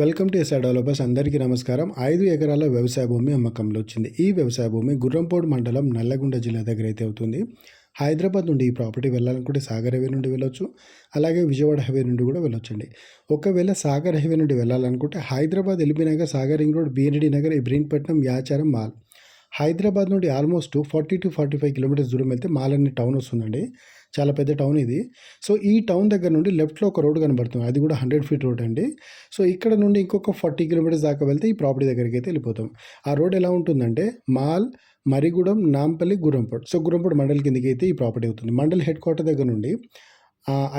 Welcome to SR developers. అందరికీ నమస్కారం. ఐదు ఎకరాల వ్యవసాయ భూమి అమ్మకంలో వచ్చింది. ఈ వ్యవసాయ భూమి గుర్రంపోడు మండలం నల్లగొండ జిల్లా దగ్గర అయితే అవుతుంది. హైదరాబాద్ నుండి ఈ ప్రాపర్టీ వెళ్ళాలనుకుంటే సాగర్ హైవే నుండి వెళ్ళొచ్చు. అలాగే విజయవాడ హైవే నుండి కూడా వెళ్ళొచ్చండి. ఒకవేళ సాగర్ హైవే నుండి వెళ్ళాలనుకుంటే Hyderabad L B Nagar Sagar ring road B N D Nagar Ibrahimpatnam Yacharam Mal. Hyderabad నుండి almost forty to forty five kilometres దూరం వెళ్తే మాల్ టౌన్ వస్తుందండి. చాలా పెద్ద టౌన్ ఇది. సో ఈ టౌన్ దగ్గర నుండి లెఫ్ట్లో ఒక రోడ్ కనబడుతుంది. అది కూడా హండ్రెడ్ ఫీట్ రోడ్ అండి. సో ఇక్కడ నుండి ఇంకొక ఫార్టీ కిలోమీటర్స్ దాకా వెళ్తే ఈ ప్రాపర్టీ దగ్గరికి అయితే వెళ్ళిపోతాం. ఆ రోడ్ ఎలా ఉంటుందంటే మాల్ మరిగూడెం నాంపల్లి గుర్రంపూడ్ సో గుర్రంపూడ్ మండలి కిందకి అయితే ఈ ప్రాపర్టీ అవుతుంది. మండలి హెడ్ క్వార్టర్ దగ్గర నుండి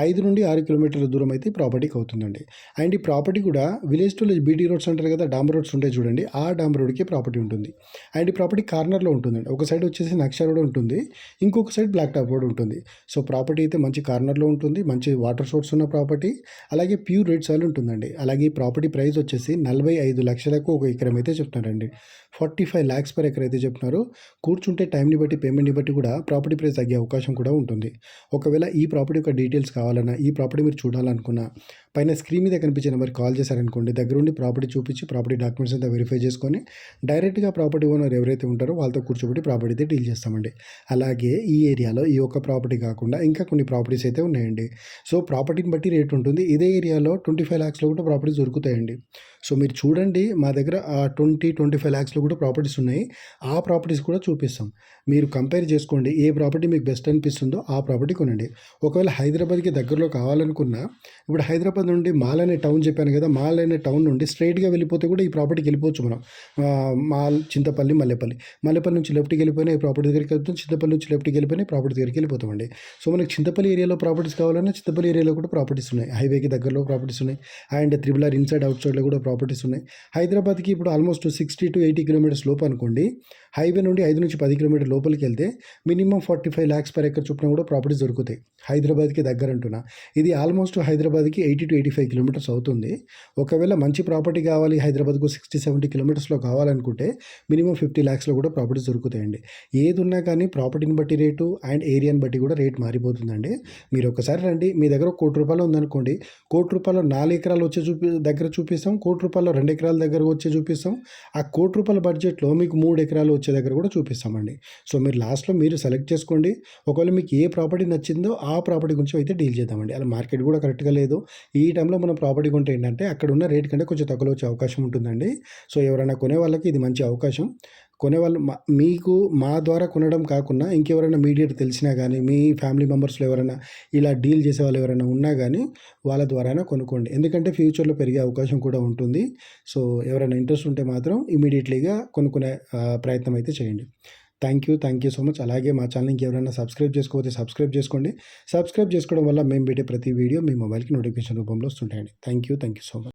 ఐదు నుండి ఆరు కిలోమీటర్ల దూరం అయితే ఈ ప్రాపర్టీకి అవుతుందండి. అండ్ ఈ ప్రాపర్టీ కూడా village to village B T roads అంటారు కదా డాంబర్ రోడ్స్ ఉంటాయి చూడండి ఆ డాంబర్ రోడ్కి ప్రాపర్టీ ఉంటుంది. అండ్ ఈ ప్రాపర్టీ కార్నర్లో ఉంటుందండి. ఒక సైడ్ వచ్చేసి నక్షా రోడ్ ఉంటుంది ఇంకొక సైడ్ బ్లాక్ టాప్ రోడ్ ఉంటుంది. సో ప్రాపర్టీ అయితే మంచి కార్నర్లో ఉంటుంది మంచి వాటర్ సోర్స్ ఉన్న ప్రాపర్టీ అలాగే ప్యూర్ రేట్ సాయిల్ ఉంటుందండి. అలాగే ఈ ప్రాపర్టీ ప్రైస్ వచ్చేసి నలభై ఐదు లక్షలకు ఒక ఎకరం అయితే చెప్తున్నారండి. Forty five lakhs per acre అయితే చెప్తున్నారు. కూర్చుంటే టైంని బట్టి పేమెంట్ని బట్టి కూడా ప్రాపర్టీ ప్రైస్ తగ్గే అవకాశం కూడా ఉంటుంది. ఒకవేళ ఈ ప్రాపర్టీ యొక్క డీటెయిల్స్ కావాలన్నా ఈ ప్రాపర్టీ మీరు చూడాలనుకున్నా పైన స్క్రీన్ మీద కనిపించే నెంబర్కి కాల్ చేశారనుకోండి దగ్గరుండి ప్రాపర్టీ చూపించి ప్రాపర్టీ డాక్యుమెంట్స్ అంతా వెరిఫై చేసుకొని డైరెక్ట్గా ప్రాపర్టీ ఓనర్ ఎవరైతే ఉంటారో వాళ్ళతో కూర్చోబెట్టి ప్రాపర్టీ అయితే డీల్ చేస్తామండి. అలాగే ఈ ఏరియాలో ఈ ఒక్క ప్రాపర్టీ కాకుండా ఇంకా కొన్ని ప్రాపర్టీస్ అయితే ఉన్నాయండి. సో ప్రాపర్టీని బట్టి రేట్ ఉంటుంది. ఇదే ఏరియాలో ట్వంటీ ఫైవ్ ల్యాక్స్లో కూడా ప్రాపర్టీస్ దొరుకుతాయండి. సో మీరు చూడండి మా దగ్గర ట్వంటీ ట్వంటీ ఫైవ్ ల్యాక్స్లో కూడా ప్రాపర్టీస్ ఉన్నాయి. ఆ ప్రాపర్టీస్ కూడా చూపిస్తాం. మీరు కంపేర్ చేసుకోండి ఏ ప్రాపర్టీ మీకు బెస్ట్ అనిపిస్తుందో ఆ ప్రాపర్టీ కొనండి. ఒకవేళ హైదరాబాద్ హైదరాబాద్కి దగ్గరలో కావాలనుకున్నా ఇప్పుడు హైదరాబాద్ నుండి మాల్ అనే టౌన్ చెప్పాను కదా మాల్ అనే టౌన్ నుండి స్ట్రైట్గా వెళ్ళిపోతే కూడా ఈ ప్రాపర్టీకి వెళ్ళిపోవచ్చు మనం. మాల్ చింతపల్లి మల్లెపల్లి. మల్లెపల్లి నుంచి లెఫ్ట్కి వెళ్ళిపోయినా ఈ ప్రాపర్టీ దగ్గరికి వెళ్తాం చింతపల్లి నుంచి లెఫ్ట్కి వెళ్ళిపోయినా ప్రాపర్టీ దగ్గరికి వెళ్ళిపోతామండి. సో మనకి చింతపల్లి ఏరియాలో ప్రాపర్టీస్ కావాలన్నా చింతపల్లి ఏరియాలో కూడా ప్రాపర్టీస్ ఉన్నాయి. హైవేకి దగ్గరలో ప్రాపర్టీస్ ఉన్నాయి. And triple R inside out సైడ్లో కూడా ప్రాపర్టీస్ ఉన్నాయి. హైదరాబాద్కి ఇప్పుడు almost sixty to eighty kilometres లోపు అనుకోండి హైవే నుండి ఐదు నుంచి పది కిలోమీటర్ లోపలికి వెళ్తే minimum forty five lakhs per acre చొప్పున కూడా ప్రాపర్టీస్ దొరుకుతాయి. హైదరాబాద్కి దగ్గర అంటున్నా ఇది ఆల్మోస్ట్ హైదరాబాద్కి eighty to eighty five kilometres అవుతుంది. ఒకవేళ మంచి ప్రాపర్టీ కావాలి హైదరాబాద్కు సిక్స్టీ సెవెంటీ కిలోమీటర్స్లో కావాలనుకుంటే మినిమం ఫిఫ్టీ ల్యాక్స్లో కూడా ప్రాపర్టీస్ దొరుకుతాయండి. ఏది ఉన్నా కానీ ప్రాపర్టీని బట్టి రేటు అండ్ ఏరియాని బట్టి కూడా రేట్ మారిపోతుందండి. మీరు ఒకసారి రండి. మీ దగ్గర కోటి రూపాయలు ఉందనుకోండి. కోటి రూపాయలు నాలుగు ఎకరాలు వచ్చే చూపి దగ్గర చూపిస్తాం. కోటి రూపాయలు రెండు ఎకరాల దగ్గర వచ్చే చూపిస్తాం. ఆ కోటి రూపాయల బడ్జెట్లో మీకు మూడు ఎకరాలు వచ్చే దగ్గర కూడా చూపిస్తామండి. సో మీరు లాస్ట్లో మీరు సెలెక్ట్ చేసుకోండి. ఒకవేళ మీకు ఏ ప్రాపర్టీ నచ్చిందో ఆ ప్రాపర్టీ గురించి అయితే డీల్ చేద్దామండి. అలా మార్కెట్ కూడా కరెక్ట్గా లేదు. ఈ టైంలో మనం ప్రాపర్టీ కొంటే ఏంటంటే అక్కడ ఉన్న రేట్ కంటే కొంచెం తక్కువ వచ్చే అవకాశం ఉంటుందండి. సో ఎవరైనా కొనే వాళ్ళకి ఇది మంచి అవకాశం. కొనేవాళ్ళు మీకు మా ద్వారా కొనడం కాకుండా ఇంకెవరైనా మీడియేట్ తెలిసినా కానీ మీ ఫ్యామిలీ మెంబర్స్లో ఎవరైనా ఇలా డీల్ చేసే వాళ్ళు ఎవరైనా ఉన్నా కానీ వాళ్ళ ద్వారానే కొనుక్కోండి. ఎందుకంటే ఫ్యూచర్లో పెరిగే అవకాశం కూడా ఉంటుంది. సో ఎవరైనా ఇంట్రెస్ట్ ఉంటే మాత్రం ఇమీడియట్లీగా కొనుక్కునే ప్రయత్నం అయితే చేయండి. Thank you thank you so much. అలాగే మా ఛానల్కి ఎవరైనా సబ్స్క్రైబ్ చేసుకోకపోతే సబ్స్క్రైబ్ చేసుకోండి. సబ్స్క్రైబ్ చేసుకోవడం వల్ల మేము పెట్టే ప్రతి వీడియో మీ మొబైల్కి నోటిఫికేషన్ రూపంలో వస్తుంటాయండి. Thank you thank you so much.